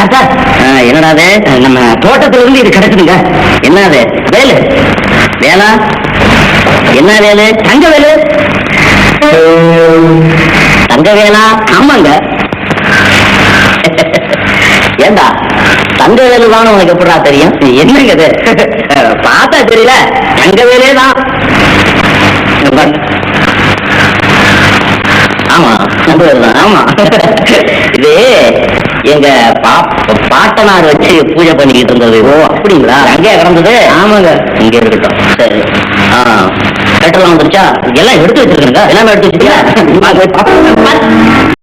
Sir sir என்னடா அது? நம்ம தோட்டத்துல இருந்து இது கிடைக்குதுங்க. என்ன அது? வேலு. வேலா? என்ன வேலு? தங்க வேலு. தங்க வேலா? ஆமாங்க. ஏண்டா? தங்க வேலு தான் உனக்கு எப்படா தெரியும்? என்னங்க அது? பார்த்தா தெரியல. தங்க வேலே தான் ஆமா ஆமா. இது எங்க பா பாட்டனார் வச்சு பூஜை பண்ணிக்கிட்டு இருந்தது. ஓ அப்படிங்களா? அங்கே கிடந்தது? ஆமாங்க. இங்க இருக்கட்டும். சரி. ஆ கட்டெல்லாம் வந்துருச்சா? எல்லாம் எடுத்து வச்சிருக்கீங்க எல்லாமே எடுத்து வச்சிருக்கீங்க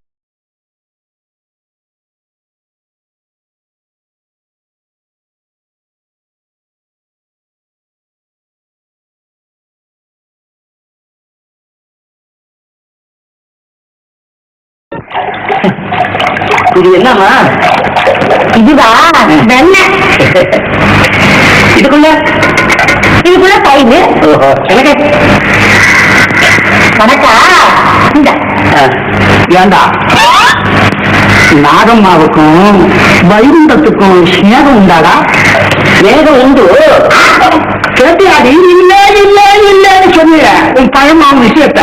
இது என்னம்மா? இதுவா? வெண்ணெய். இதுக்குள்ள? இதுக்குள்ள ஓஹோ. எனக்கு? கணக்கா இந்த. ஏண்டா? நாகம்மாவுக்கும் வைகுண்டத்துக்கும் ஸ்நேகம் உண்டாடா? ஸ்நேகம் உண்டு. கேட்டியாடி? இல்ல இல்ல இல்லன்னு சொன்னிய உன் பழமாவும் விஷயத்த.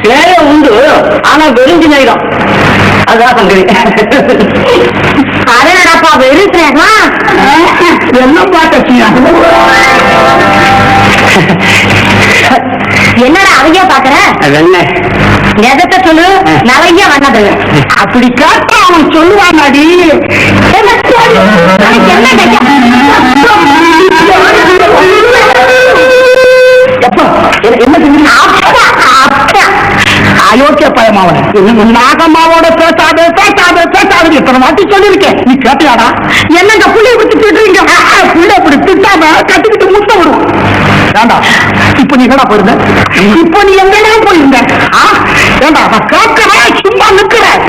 ஸ்நேகம் உண்டு ஆனா வெறுஞ்சு நேரம் அதான் சங்கரி அதனடப்பா வெறுக்கிறேன்னா என்ன பாட்டியா என்னடா அவையா பாக்குற? வெண்ணெய் எதத்த சொல்லு? நிறைய வண்ணது அப்படி கேட்டா அவன் சொல்லுவானாடி. என்ன சொல்லு? உனக்கு என்ன என்ன-? அயோக்கிய பயமாவன நாகம்மாவோட பேசாத பேசாத பேசாத. இத்தனை வாட்டி சொல்லியிருக்கேன். நீ கேட்டியாடா? என்னங்க புள்ளைய விட்டு திட்டுறீங்க? புள்ளை அப்படி திட்டாம கட்டிக்கிட்டு முட்டை விடும். ஏண்டா இப்ப நீ எங்கடா போயிருந்த? இப்ப நீ எங்கடா போயிருந்த? ஆ ஏண்டா நான் கேட்கிறேன் சும்மா நிக்கிறேன்.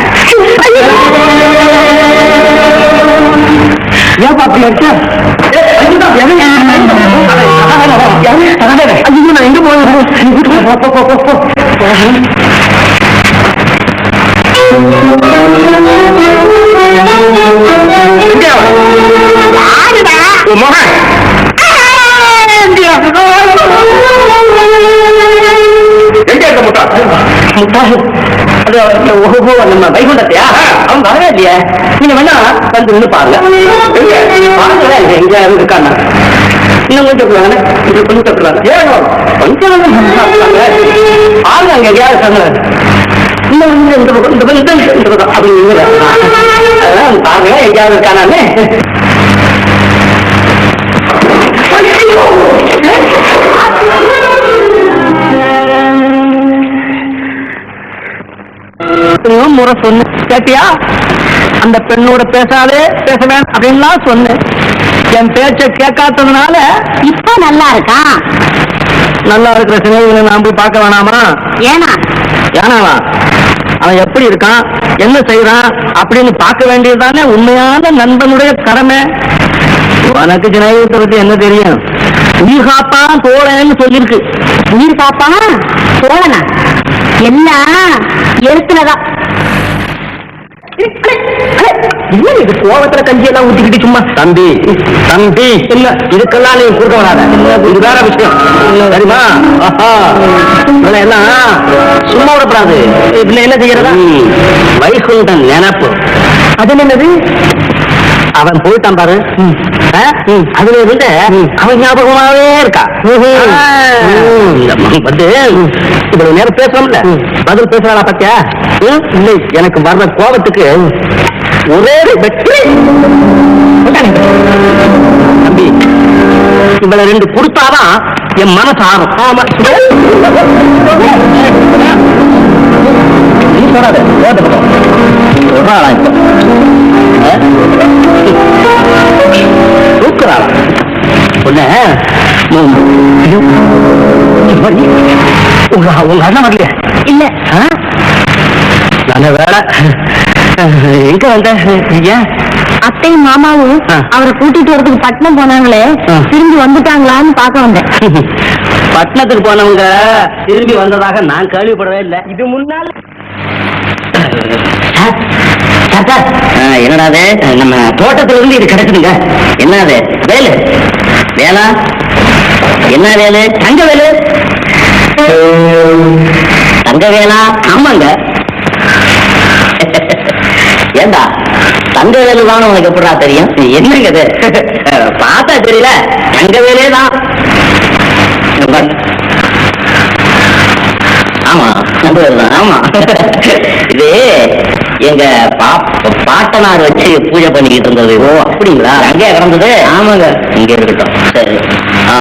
ஏன் பாப்பி இருக்க? எங்க ஓஹோ நம்ம வைகுண்டத்தையா அவன் வரவே இல்லையே நீங்க வேணா வந்து நின்று பாருங்க பாருங்களேன் எங்க? இருக்காங்க இன்னும் கொஞ்சம் கொடுங்க இது கொஞ்சம் கொடுங்க ஏன் கொஞ்சம் பாருங்க அங்க எங்கேயாவது இருக்காங்க? இன்னும் வந்து இந்த பக்கம் இந்த பக்கம் இந்த பக்கம் அதான் பாருங்க எங்கேயாவது முறை சொன்ன கேட்டியா? அந்த பெண்ணோட பேசாதே பேச வேணாம் அப்படின்லாம் சொன்னேன். என் பேச்ச கேட்காததுனால இப்ப நல்லா இருக்கா? நல்லா இருக்கிற சிநேகிதனை நான் போய் பார்க்க வேணாமா? ஏனா? ஏனாவா? அவன் எப்படி இருக்கான்? என்ன செய்யறான் அப்படின்னு பார்க்க வேண்டியதுதானே உண்மையான நண்பனுடைய கடமை. உனக்கு சிநேகிதத்தை பத்தி என்ன தெரியும்? உயிர் காப்பான் தோழன்னு சொல்லியிருக்கு. உயிர் பாப்பா சோழனா எல்லாம் எழுத்துலதான் என்ன இது கோவத்துல கஞ்சி எல்லாம் ஊத்திக்கிட்டு சும்மா? தம்பி தம்பி. இல்ல. இதுக்கெல்லாம் நீ கொடுக்க வராத இது வேற விஷயம். சரிமா எல்லாம் சும்மா விடப்படாது. இதுல என்ன செய்யறதா? வைகுண்டன் நினப்பு. அது என்னது? அவன் போயிட்டான் பாரு? அதுல இருந்து அவன் ஞாபகமாவே இருக்கா? வந்து இவ்வளவு நேரம் பேசுறோம்ல. பதில் பேசுறாளா பத்தியா? இல்லை எனக்கு வர்ற கோபத்துக்கு ஒரே ஒரு வெற்றி. தம்பி இவளை ரெண்டு கொடுத்தாதான் என் மனசு ஆறும். ஆமா. நீ சொல்லாத உங்க உங்க அண்ணன் வரலையா இல்ல? நல்ல வேலை எங்க வந்த ஏன் அத்தையும் மாமாவும். அவரை கூட்டிட்டு வரதுக்கு பட்டணம் போனாங்களே. திரும்பி வந்துட்டாங்களான்னு பார்க்க வந்தேன் பட்டணத்துக்கு போனவங்க திரும்பி வந்ததாக நான் கேள்விப்படவே இல்லை இது முன்னால சார், ஆ, என்னடா அது? நம்ம தோட்டத்துல இருந்து இது கிடைக்குதுங்க. என்ன அது? வேலு. வேலா? என்ன வேலு? தங்க வேலு. தங்க வேலா? ஆமாங்க. ஏண்டா தங்க வேலு தான் உனக்கு எப்படா தெரியும்? என்னங்க அது பார்த்தா தெரியல. தங்க வேலே தான். ஆமா தங்க வேலு தான். ஆமா. எங்க பாட்டனார் வச்சு பூஜை பண்ணிக்கிட்டு இருந்தது. ஓ அப்படிங்களா? அங்கே கிடந்தது? ஆமாங்க. இங்க இருக்கட்டும். சரி. ஆ.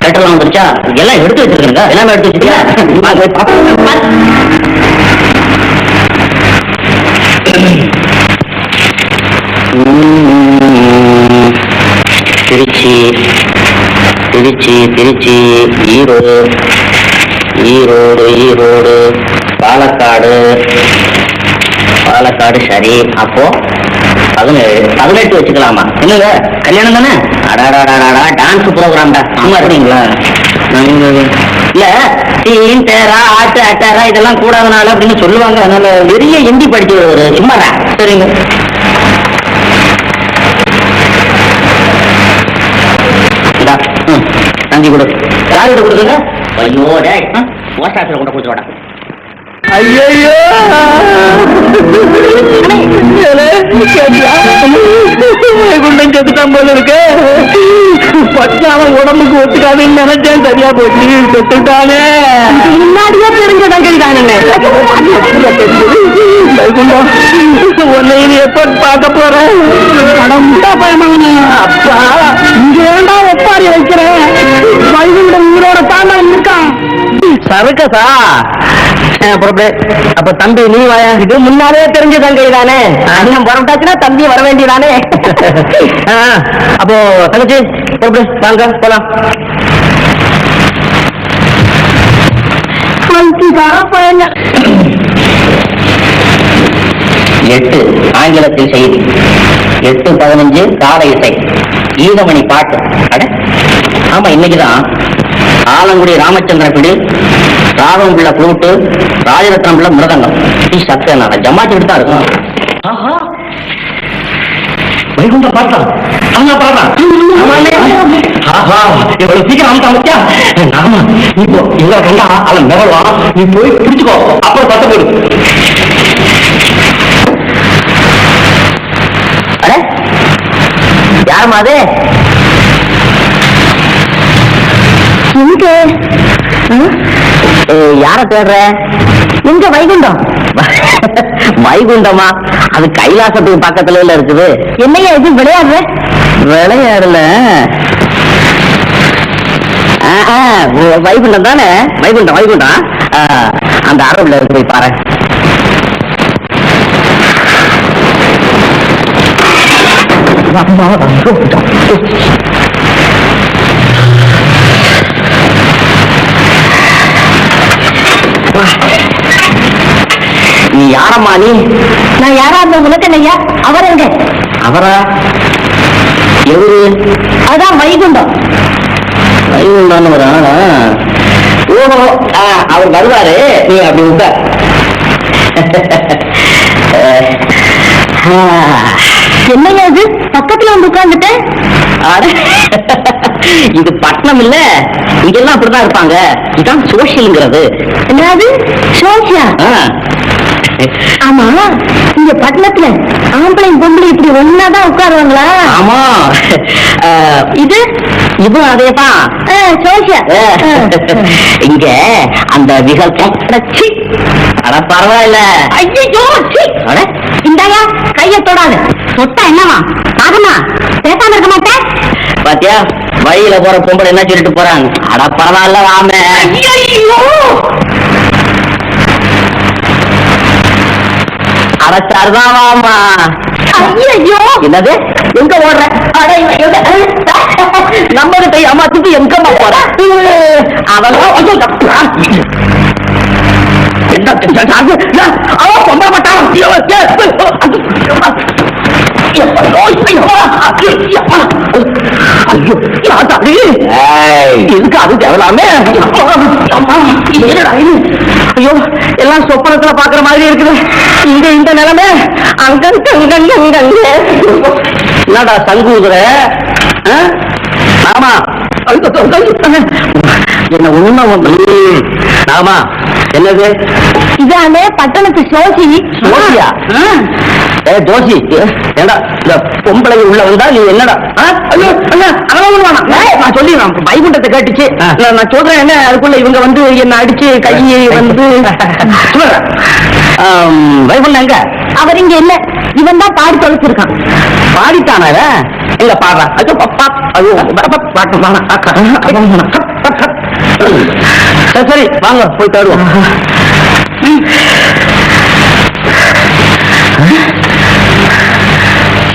கட்டெல்லாம் வந்துருச்சா? எல்லாம் எடுத்து வச்சிருக்கீங்க எல்லாமே எடுத்து வச்சிருக்கீங்க உம், திருச்சி திருச்சி திருச்சி ஈரோடு ஈரோடு ஈரோடு பாலக்காடு பாலக்காடு சரி அப்போ பதினேழு பதினெட்டு வச்சுக்கலாமா? என்னங்க? கல்யாணம் தானே? அடாடாடாடா டான்ஸ் ப்ரோக்ராம்டா ஆமா இருக்கீங்களா? இல்ல சீன் தேரா ஆட்டு அட்டாரா இதெல்லாம் கூடாதனால அப்படின்னு சொல்லுவாங்க. அதனால பெரிய ஹிந்தி படிச்சு ஒரு சும்மாரா சரிங்க. இந்தா, தந்தி கொடு. யார்கிட்ட கொடுக்குங்க ஐயோ டேய் போஸ்ட் ஆஃபீஸில் கொண்டு கொடுத்துருவாடா ஐயோ குண்டம் செத்துட்டான் போல இருக்கு. பச்சாவன் உடம்புக்கு ஒத்துக்காதுன்னு நினைச்சேன். சரியா போச்சு. செத்துட்டானே. முன்னாடியே தெரிஞ்சதான் வைகுண்டம் உன்னை எப்ப பார்க்க போறேன்? முட்டா பயமாவனே அப்பா. இங்க ஏண்டா ஒப்பாரி வைக்கிறேன் வைகுண்டம் உயிரோட தாண்டா இருக்கான். சரக்கசா புறப்படு அப்ப தம்பி நீ வாயா இது முன்னாலே தெரிஞ்ச தங்கை தானே? அண்ணன் புறப்பட்டாச்சுன்னா தம்பி வர வேண்டியதானே? ஆ, அப்போ தங்கச்சி புறப்படு வாங்க போலாம். எட்டு ஆங்கிலத்தில் செய்தி. எட்டு பதினஞ்சு கால இசை. கீதமணி பாட்டு. அட ஆமா இன்னைக்குதான். ஆலங்குடி ராமச்சந்திர பிடி ராகம் பிள்ளை ஃப்ளூட்டு ராஜரத்னம் பிள்ளை மிருதங்கம். நீ சத்தியநாத ஜமாட்டி தான் இருக்கும். வைகுண்ட பாட்டா? ஆமா பாடுறான் ஆஹா. இவ்வளவு சீக்கிரம் அமுத்தா முக்கியா ஆமா நீ போ. எங்க கண்டா அவன் மிரவா நீ போய் பிடிச்சுக்கோ. அப்புறம் சத்தம் போடு. யாரம்மா அது? எங்க யார தேடுற? எங்க வைகுண்டம்? வைகுண்டமா? அது கைலாசத்துக்கு பக்கத்துல இல்ல இருக்குது. என்னையா இது விளையாடுற? விளையாடல. வைகுண்டம் தானே? வைகுண்டம் வைகுண்டம். அந்த அரவுல இருக்கு போய் பாரு. நீ யாரம்மா நீ? நான் யாரா அந்த உனக்கு ஐயா அவர் எங்க? அவரா? எவரு? அதான் வைகுண்டம். வைகுண்டான்னு ஒரு ஆளா? ஓஹோ அவர் வருவாரு. நீ அப்படி உட்கார் என்னையா இது? பக்கத்துல வந்து உட்கார்ந்துட்டேன் இது பட்டணம் இல்ல. இங்கெல்லாம் அப்படிதான் இருப்பாங்க. இதுதான் சோசியல்ங்கிறது என்னது? சோசியா ஆ. ஆமா இங்க பட்டணத்துல ஆம்பளையும் பொம்பளை இப்படி ஒன்னாதான் உட்காருவாங்களா? ஆமா. இது? இதுவும் அதேதான் சோசியா. இங்க அந்த விகல்பம். அட, பரவாயில்ல. ஐயோ இந்தாயா கைய தொடாது. தொட்டா என்னவா? ஆகமா பேசாம இருக்க மாட்டேன் பாத்தியா வழியில போற பொம்பளை என்ன சொல்லிட்டு போறாங்க அட பரவாயில்ல வாம. ஐயோ அட சரிதான் வாமா ஐயோ என்னது எங்க ஓடுற அட? நம்ம கிட்ட ஏமாத்திட்டு எங்கம்மா போற அவன் பொம்பளை மாட்டான். ஐயோ, இதுக்கு அது தேவலாமே? ஐயோ எல்லாம் சொப்பனத்துல பாக்குற மாதிரி இருக்குது இங்க இந்த நிலைமை அங்க என்னடா சங்கூதுற? ஆமா. என்ன உண்மை. ஆமா என்னது இதானே பட்டணத்து சோசி சோசியா? ஜோசி ஏண்டா இந்த பொம்பளை உள்ள வந்தா நீ என்னடா? ஐயோ அண்ணா அதெல்லாம் ஒண்ணு வேணாம். நான் சொல்லிடுறேன் வைகுண்டத்தை கேட்டுச்சு. நான் நான் சொல்றேன் என்ன அதுக்குள்ள இவங்க வந்து என்ன அடிச்சு கையை வந்து சொல்றேன். வைகுண்டம் எங்க? அவர் இங்க இல்ல. இவன் தான் பாடி தொலைச்சிருக்கான். பாடித்தானே எங்க பாடுறா. ஐயோ பப்பா ஐயோ பாட்டு. சரி சரி வாங்க போய் தேடுவோம்.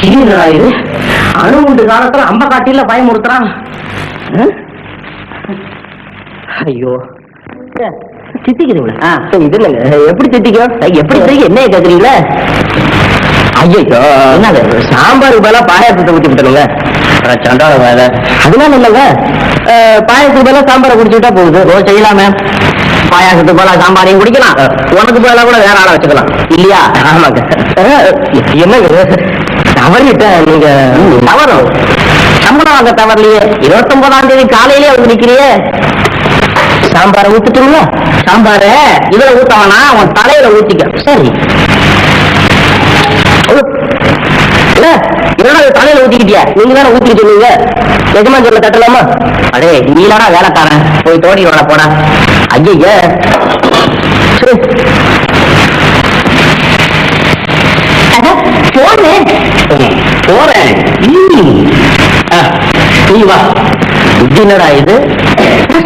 என்னடா இது அணுகுண்டு காலத்துல அம்ப காட்டில பயமுறுத்துறான்? ஐயோ. சித்திக்கிறீங்களா இது இல்லைங்க எப்படி சித்திக்கும் எப்படி சிரிக்க என்ன கேக்குறீங்களா? ஐயோ என்னது சாம்பாருக்கு பதிலா பாயாசத்தை ஊத்தி விட்டுருங்க. சண்டால வேலை. அதனால இல்லைங்க பாயாசத்துக்கு பதிலா சாம்பாரை குடிச்சுட்டா போகுது. ஓ செய்யலாமே. பாயாசத்துக்கு பதிலா சாம்பாரையும் குடிக்கலாம். உனக்கு பதிலா கூட வேற ஆளை வச்சுக்கலாம். இல்லையா? ஆமாங்க. என்னங்க? தவறிட்ட நீங்க தவறும் சம்பளம் வாங்க தவறலையே. இருபத்தொன்பதாம் தேதி காலையிலேயே வந்து நிக்கிறியே. சாம்பார ஊத்துட்டுங்களா? சாம்பார இதுல ஊத்தவனா? அவன் தலையில ஊத்திக்க. சரி. இல்ல, என்னடா தலையில ஊத்திக்கிட்டியா? நீங்க தானே ஊத்திக்கிட்டு சொன்னீங்க எஜமான் சொல்ல தட்டலாமா? அடே நீலாடா வேலைக்காரன். போய் தோடி வர போடா ஐய போனே போறேன். ஆ, நீ வா. என்னடா இது?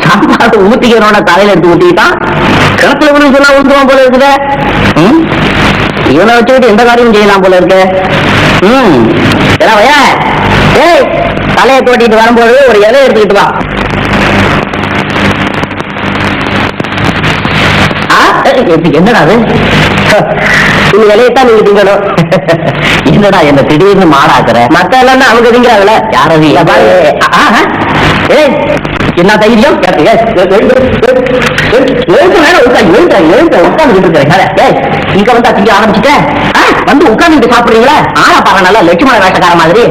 சாப்பாடு ஊத்திக்கிறோட தலையில எடுத்து ஊத்திக்கிட்டான் கிணத்துல விழுந்து சொன்னா ஊத்துவான் போல இருக்குத. ம்? இவனை வச்சுக்கிட்டு எந்த காரியம் செய்யலாம் போல இருக்கு. ம். ஏடா ஏய் தலையை தோட்டிட்டு வரும்போது ஒரு இலை எடுத்துக்கிட்டு வா ஆ, ஏய், இது என்னடா அது? இந்த இலையத்தான் நீங்க திங்கணும். என்னடா என்ன திடீர்னு மாடாக்குற? மத்த எல்லாம் அவங்க திங்கிறாங்கல்ல யாரது? ஏய் என்ன தைரியம் ஏய், மேல உட்காரு, எழுந்து, எழுந்து, உட்கார்ந்துகிட்டு இருக்கிறேன். இங்க திங்க ஆரம்பிச்சுட்டேன் ஆ, வந்து உட்கார்ந்துட்டு சாப்பிடுறீங்களா ஆனா பாக்க நல்லா லட்சுமண வேட்டக்கார மாதிரி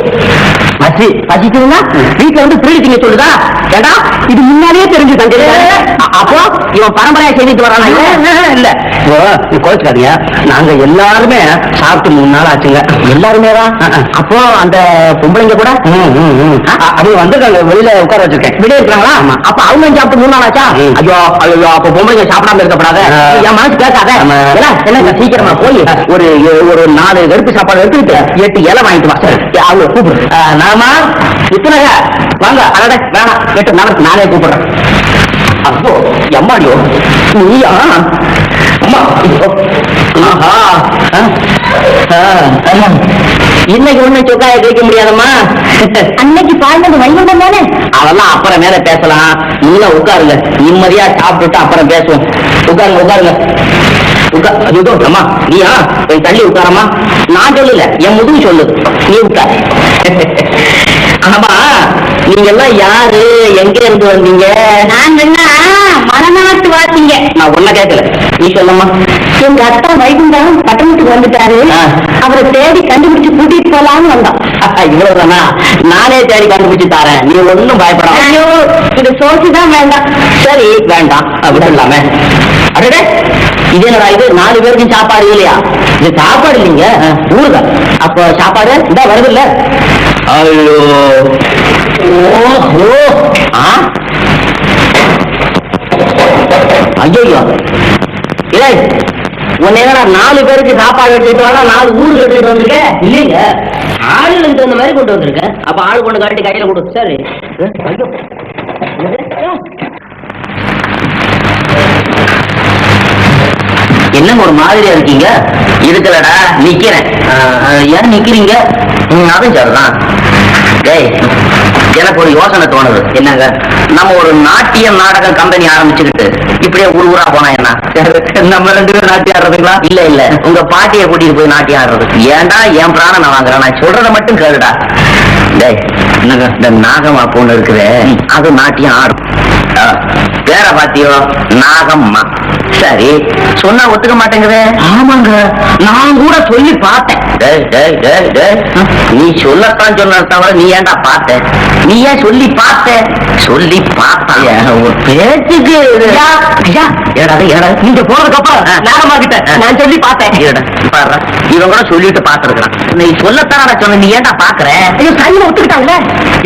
பசி பசிக்குதுன்னா வீட்டுல வந்து திருடி திங்க சொல்லுதா ஏடா இது முன்னாடியே தெரிஞ்சு தந்திருக்காரு அப்போ இவன் பரம்பரையா செய்திட்டு வரானா இல்ல ஓ கோச்சுக்காதீங்க நாங்க எல்லாருமே சாப்பிட்டு மூணு நாள் ஆச்சுங்க எல்லாருமே தான் அப்போ அந்த பொம்பளைங்க கூட அவங்க வந்திருக்காங்க வெளியில உட்கார வச்சிருக்கேன் வெளியே இருக்காங்களா அப்ப அவங்க சாப்பிட்டு மூணு நாள் ஆச்சா? ஐயோ ஐயோ அப்ப பொம்பளைங்க சாப்பிடாம இருக்கப்படாத. என் மனசு கேட்காத என்ன, சீக்கிரமா போய் ஒரு ஒரு நாலு வெறுப்பு சாப்பாடு எடுத்துக்கிட்டு எட்டு இலை வாங்கிட்டு வா. அவங்க கூப்பிடு. நாமா இத்தனக வாங்க அடட வேணாம். எட்டு நாளைக்கு நானே கூப்பிடுறேன். அப்போ எம்மாடியோ நீயா? இன்னைக்கு ஒண்ணு சொக்காய கேட்க முடியாதம்மா. அன்னைக்கு பாடினது வைகுண்டம் தானே? அதெல்லாம் அப்புறம் மேல பேசலாம். நீங்க உட்காருங்க. நிம்மதியா சாப்பிட்டுட்டு அப்புறம் பேசுவோம். உட்காருங்க உட்காருங்க. உட்கா- ஐயோ, அம்மா நீயா? கொஞ்சம் தள்ளி உட்காரம்மா. நான் சொல்லல என் முதுகு சொல்லுது நீ உட்கார். ஆமா நீங்க எல்லாம் யாரு? எங்க இருந்து வந்தீங்க? நாங்கெல்லாம் மலநாட்டு வாசிங்க. நான் ஒன்ன கேட்கல நீ சொல்லம்மா. எங்க அத்தா வைகுண்டம் பட்டணத்துக்கு வந்துட்டாரு. அவரை தேடி கண்டுபிடிச்சு கூட்டிட்டு போலான்னு வந்தோம் இவ்வளவுதானா? நானே தேடி கண்டுபிடிச்சு தரேன். நீ ஒண்ணும் பயப்படாத. ஐயோ இது சோசிதான் வேண்டாம். சரி வேண்டாம். விட்டுடலாமே. அடடே இது என்னடா இது? நாலு பேருக்கும் சாப்பாடு இல்லையா? இது சாப்பாடு இல்லைங்க. ஊருதா அப்போ சாப்பாடு? இந்த வருது இல்ல ஐயோ ஓ ஆ ஐயோ ஏய் உன்னை நாலு பேருக்கு சாப்பாடு எடுத்துட்டு வரா நாலு ஊருக்கு கட்டிட்டு வந்திருக்க? இல்லைங்க. ஆளு இந்த மாதிரி கொண்டு வந்திருக்க. அப்ப ஆள் கொண்டு காட்டி கையில கொடு. சரி. என்ன என்னங்க ஒரு மாதிரியா இருக்கீங்க? இருக்கலடா நிக்கிறேன். ஏன் நிக்கிறீங்க? அதுவும் சரிதான் டேய் எனக்கு ஒரு யோசனை தோணுது. என்னங்க? நம்ம ஒரு நாட்டியம் நாடக கம்பெனி ஆரம்பிச்சுக்கிட்டு இப்படியே ஊர் ஊரா போனா என்ன? நம்ம ரெண்டு பேரும் நாட்டியம் ஆடுறதுங்களா? இல்ல இல்ல. உங்க பாட்டியை கூட்டிட்டு போய் நாட்டியம் ஆடுறது. ஏன்டா என் பிராணம் நான் வாங்குறேன்? நான் சொல்றத மட்டும் கேளுடா. டேய் என்னங்க இந்த நாகம்மா பொண்ணு இருக்குதே அது நாட்டியம் ஆடும். பேரை பாத்தியோ? நாகம்மா. சரி சொன்னா ஒத்துக்க மாட்டேங்குது. ஆமாங்க. நான் கூட சொல்லி பார்த்தேன். நீ சொல்லத்தான் சொன்ன தவிர நீ ஏன்டா பார்த்த? நீ ஏன் சொல்லி பார்த்த? சொல்லி பார்த்தான் ஒரு பேச்சுக்கு நீங்க போறதுக்கு அப்புறம் கிட்ட நான் சொல்லி பார்த்தேன். இவன் கூட சொல்லிட்டு பார்த்திருக்கான் நீ சொல்லத்தான சொன்ன நீ ஏன்டா பாக்குற சரியா ஒத்துக்கிட்டாங்களே.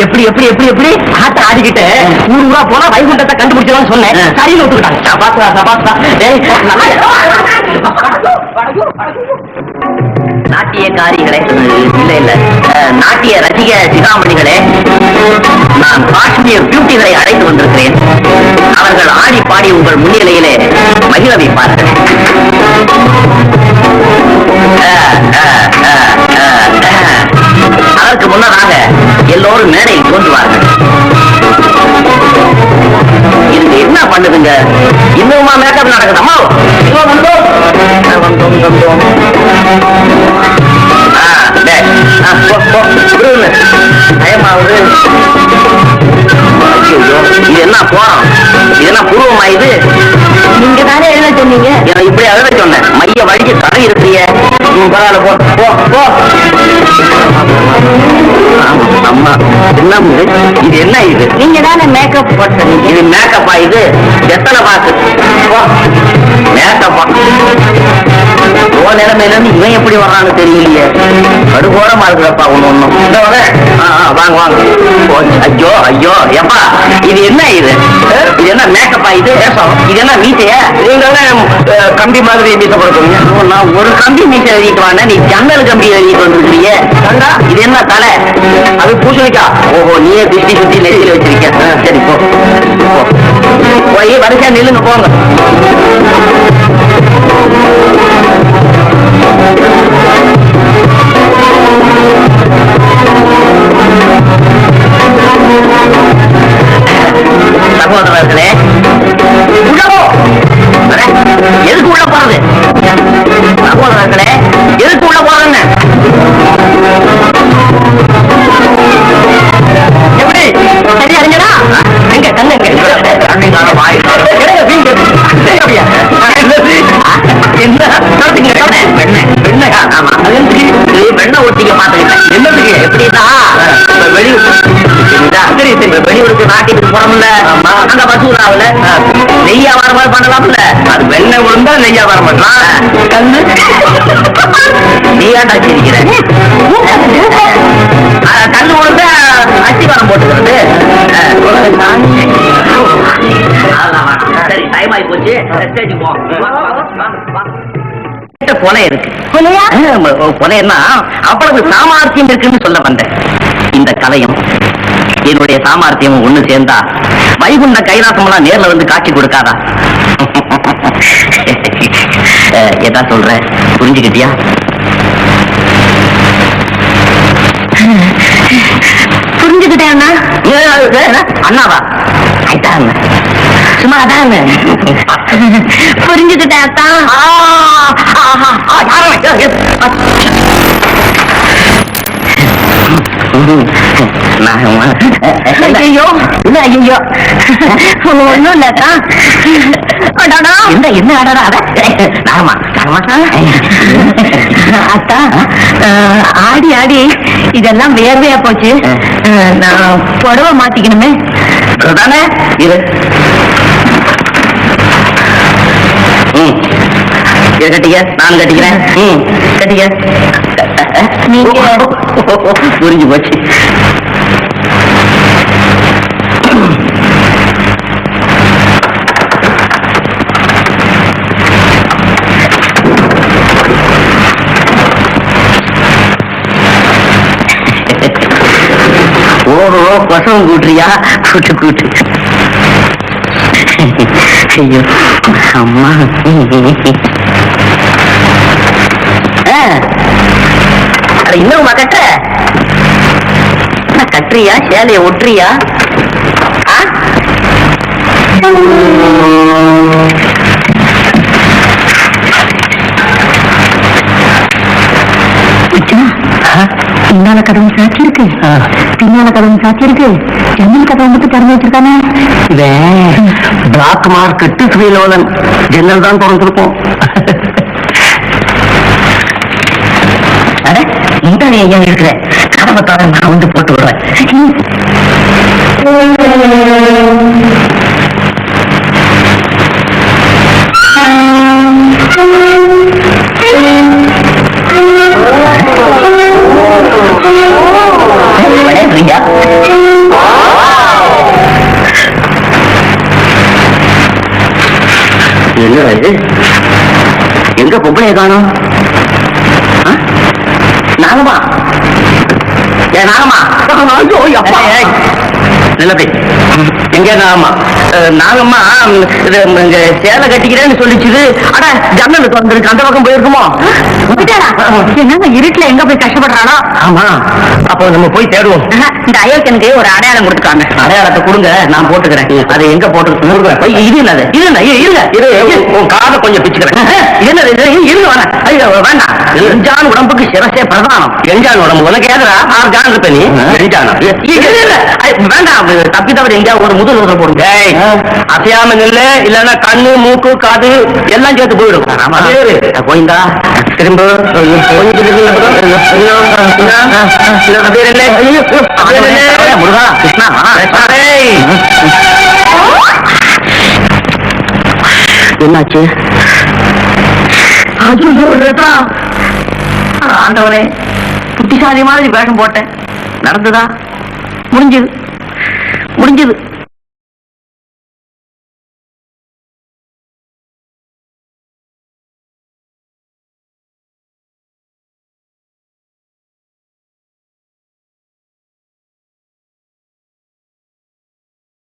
எப்படி எப்படி எப்படி எப்படி? ஆட்ட ஆடிக்கிட்டு ஊர் ஊரா போனா வைகுண்டத்தை சொன்னேன். சபாஸ்ரா சபாஸ்ரா டேய் நாட்டியக்காரிகளே. இல்ல இல்ல. நாட்டிய ரசிக சிகாமணிகளே. நான் காஷ்மீர் பியூட்டிகளை அழைத்து வந்திருக்கிறேன். அவர்கள் ஆடி பாடி உங்கள் முன்னிலையிலே மகிழ வைப்பார்கள். கடை இருக்கிறிய பரவாயில்ல போ போ போ. ஆமா, அம்மா என்ன இது? இது என்ன இது? நீங்க தானே மேக்கப் போட்டீங்க இது மேக்கப்பா இது? எத்தனை பாக்கு? மேக்கப்பா ஓ நிலைமையில இவன் எப்படி வர்றான்னு தெரியலையே. கடுகோரமா இருக்கிறப்பா ஒண்ணு ஒண்ணும் இந்த ஆ, வாங்க வாங்க. ஐயோ ஐயோ எப்பா இது என்ன இது? இது என்ன மேக்கப்பா இது? இது என்ன மீசையா? நீங்க கம்பி மாதிரி மீசை கொடுக்குறீங்க நான் ஒரு கம்பி மீசை எழுதிட்டு வாங்க. நீ ஜன்னல் கம்பி எழுதிட்டு வந்துருக்கீங்க கண்டா இது என்ன தலை? அது பூசணிக்கா. ஓஹோ நீயே திருஷ்டி சுத்தி நெத்தியில வச்சிருக்க. சரி போ. போய் வரிசையா நில்லுங்க போங்க. சகோதரர்களே போறோம்ல அந்த மசூராவுல நெய் வியாபாரம் பண்ணலாம்ல. அது வெண்ணெய் விழுந்தா நெய் வியாபாரம் பண்ணலாம் கண்ணு. நீ ஏன்டா சிரிக்கிற கண்ணு விழுந்தா அஸ்திவாரம் போட்டுக்கிறது. சரி டைம் ஆகி போச்சு இருக்கு. கொலையா? கொலைன்னா அவ்வளவு சாமர்த்தியம் இருக்குன்னு சொல்ல வந்தேன். இந்த கலையும். என்னுடைய சாமர்த்தியமும் ஒண்ணு சேர்ந்தா வைகுண்ட கைலாசம் எல்லாம் நேர்ல வந்து காட்சி கொடுக்காதா? எதா சொல்ற? புரிஞ்சுக்கிட்டியா? புரிஞ்சுக்கிட்டேன் அண்ணா? அண்ணாவா? சும்மா அதாங்க புரிஞ்சுக்கிட்டேன் அத்தான் நான் ஐயோ என்ன ஐயோ ஒண்ணும் இல்லக்கா அடாடா என்ன என்ன அடடா அட நாகமா நாகமா அத்தா ஆடி ஆடி. இதெல்லாம் வேர்வையா போச்சு. நான் புடவை மாத்திக்கணுமே. தானே இரு. இது கட்டிக்க. நான் கட்டிக்கிறேன். ம். கட்டிக்க. புரிஞ்சு போச்சு. ஓஹோ பசவம் கூட்டுறியா கூட்டு கூட்டு. ஐயோ அம்மா. ஆ. அட இன்னும் கட்ட கட்டுறியா? சேலைய ஒட்டுறியா? Huh? பின்னால கதவு சாட்சி இருக்கு. பின்னால கதவு சாட்சி இருக்கு ஜன்னல் கதவு மட்டும் திறந்து வச்சிருக்கானே. இவன் பிளாக் மார்க்கெட்டு ஸ்ரீலோலன். ஜன்னல் தான் திறந்துருப்போம் நீ ஐயா இருக்கிற? கதவை தர நான் வந்து போட்டு விடுறேன். நாகம்மா ஏ நாகம்மா ஐயோ அப்பா நிலப்படி எங்க நாகம்மா அஹ், நாகம்மா ம், இது, ம், இங்க சேலை கட்டிக்கிறேன்னு சொல்லிச்சுது. அட ஜன்னலுக்கு வந்திருக்கு அந்த பக்கம் போயிருக்குமோ? என்னங்க இருட்டுல எங்க போய் கஷ்டப்படுறானோ ஆமா. அப்போ நம்ம போய் தேடுவோம். இந்த அயோக்கியனுக்கு ஒரு அடையாளம் கொடுத்துருக்காங்க. அடையாளத்தை கொடுங்க நான் போட்டுக்கிறேன். அது எங்க போட்டு இது என்னது இது இரு, இருங்க. இரு உன் காதை கொஞ்சம் பிச்சுக்கிறேன். இது என்னது? இது இரு, இருங்க வரேன் ஐயோ வேண்டாம். எஞ்சான் உடம்புக்கு சிரசே பிரதானம். எஞ்சான் உடம்பு உனக்கு ஏதுடா? ஆறு ஜான் இருப்ப நீ? எஞ்சானம் இல்ல, இல்ல, வேண்டாம் இது தப்பி தவிர எங்கேயா ஒரு முதல் ஊசல் போடுங்க. அசையாம நில்லு இல்லன்னா கண்ணு மூக்கு காது எல்லாம் சேர்த்து போயிடும். போயிந்தா திரும்ப? முருகா கிருஷ்ணா. என்னாச்சு? ஆண்டவனே புத்திசாலி மாதிரி வேஷம் போட்டேன். நடந்ததா? முடிஞ்சது. முடிஞ்சது.